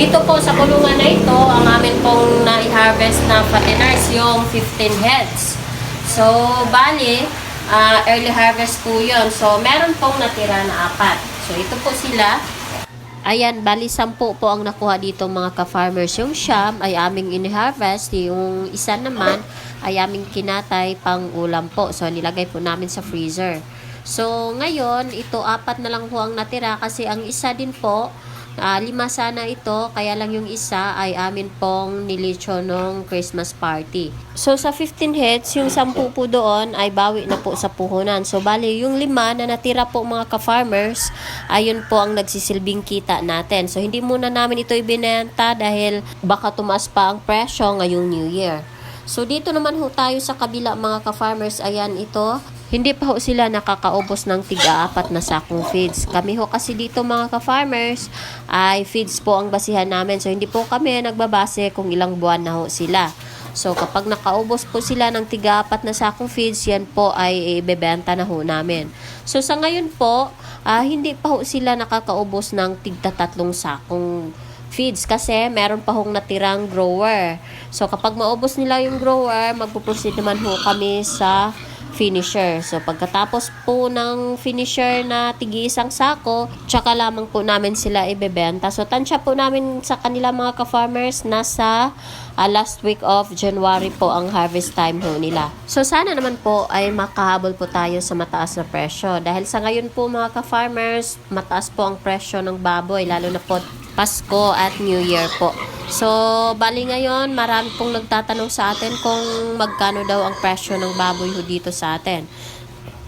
Dito po sa kulungan na ito, ang amin pong na-harvest na fatiners, yung 15 heads. So, bali, ah, early harvest po yun. So, meron pong natira na apat. So, ito po sila. Ayan, bali sampu po ang nakuha dito mga ka-farmers. Yung siyam ay aming in-harvest. Yung isa naman ay aming kinatay pang ulam po. So, nilagay po namin sa freezer. So, ngayon, ito apat na lang po ang natira kasi ang isa din po, ah, lima sana ito, kaya lang yung isa ay amin pong nilicho nung Christmas party. So, sa 15 heads, yung 10 po doon ay bawi na po sa puhunan. So, bali, yung lima na natira po mga ka-farmers, ayun po ang nagsisilbing kita natin. So, hindi muna namin ito ibinenta dahil baka tumaas pa ang presyo ngayong New Year. So, dito naman ho tayo sa kabila mga ka-farmers. Ayan, ito. Hindi pa ho sila nakakaubos ng tiga-apat na sakong feeds. Kami ho kasi dito mga ka-farmers ay feeds po ang basihan namin. So, hindi po kami nagbabase kung ilang buwan na ho sila. So, kapag nakaubos po sila ng tiga-apat na sakong feeds, yan po ay ibebenta na ho namin. So, sa ngayon po, ah, hindi pa ho sila nakakaubos ng tigta-tatlong sakong feeds kasi meron pa hong natirang grower. So, kapag maubos nila yung grower, magpo-proceed naman ho kami sa finisher. So, pagkatapos po ng finisher na tigi isang sako, tsaka lamang po namin sila ibebenta. So, tansya po namin sa kanila mga ka-farmers nasa ah, last week of January po ang harvest time ho nila. So, sana naman po ay makahabol po tayo sa mataas na presyo. Dahil sa ngayon po mga ka-farmers, mataas po ang presyo ng baboy, lalo na po Pasko at New Year po. So, bali ngayon, marami pong nagtatanong sa atin kung magkano daw ang presyo ng baboy ho dito sa atin.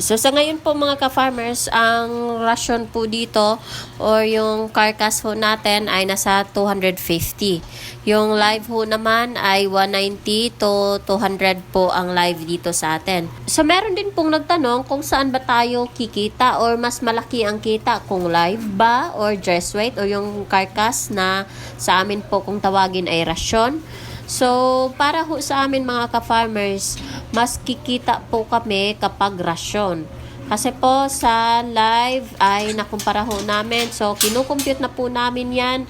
So, sa ngayon po mga ka-farmers, ang ration po dito or yung carcass ho natin ay nasa 250. Yung live ho naman ay 190 to 200 po ang live dito sa atin. So, meron din pong nagtanong kung saan ba tayo kikita or mas malaki ang kita kung live ba or dress weight o yung carcass na sa amin po kung tawagin ay rasyon. So, para ho sa amin mga ka-farmers, mas kikita po kami kapag rasyon. Kasi po sa live ay nakumpara ho namin. So, kinukompute na po namin yan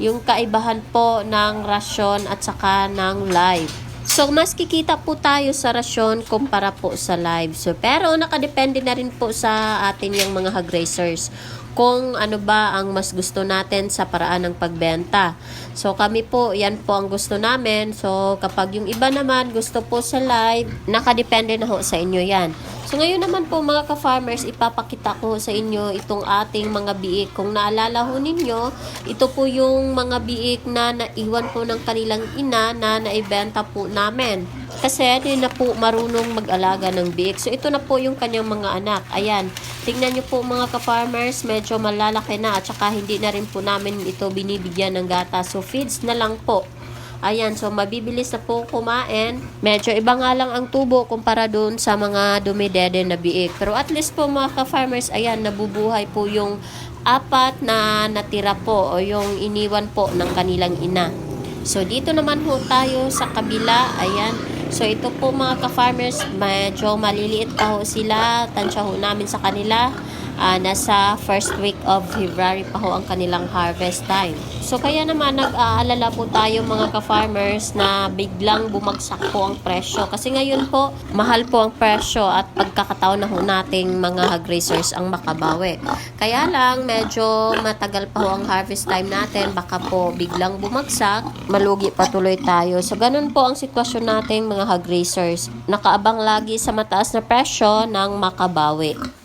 yung kaibahan po ng rasyon at saka ng live. So, mas kikita po tayo sa rasyon kumpara po sa live. So, pero nakadepende na rin po sa atin yung mga hog kung ano ba ang mas gusto natin sa paraan ng pagbenta. So, kami po, yan po ang gusto namin. So, kapag yung iba naman gusto po sa live, nakadepende na ho sa inyo yan. So, ngayon naman po mga ka-farmers, ipapakita ko sa inyo itong ating mga biik. Kung naalala ho ninyo, ito po yung mga biik na naiwan po ng kanilang ina na naibenta po namin. Kasi hindi na po marunong mag-alaga ng biik. So, ito na po yung kanyang mga anak. Ayan, tingnan nyo po mga ka-farmers, medyo malalaki na at saka hindi na rin po namin ito binibigyan ng gata. So, feeds na lang po. Ayan, so mabibilis na po kumain. Medyo iba nga lang ang tubo kumpara doon sa mga dumidede na biik. Pero at least po mga ka-farmers, ayan, nabubuhay po yung apat na natira po o yung iniwan po ng kanilang ina. So dito naman ho tayo sa kabila, ayan. So ito po mga ka-farmers, medyo maliliit pa ho sila. Tansya ho namin sa kanila. Ah, nasa first week of February pa ho ang kanilang harvest time. So kaya naman nag-aalala po tayo mga ka-farmers na biglang bumagsak po ang presyo. Kasi ngayon po, mahal po ang presyo at pagkakataon na ho nating mga hog raisers ang makabawi. Kaya lang, medyo matagal pa ho ang harvest time natin. Baka po biglang bumagsak, malugi pa tuloy tayo. So ganun po ang sitwasyon nating mga hog raisers. Nakaabang lagi sa mataas na presyo ng makabawi.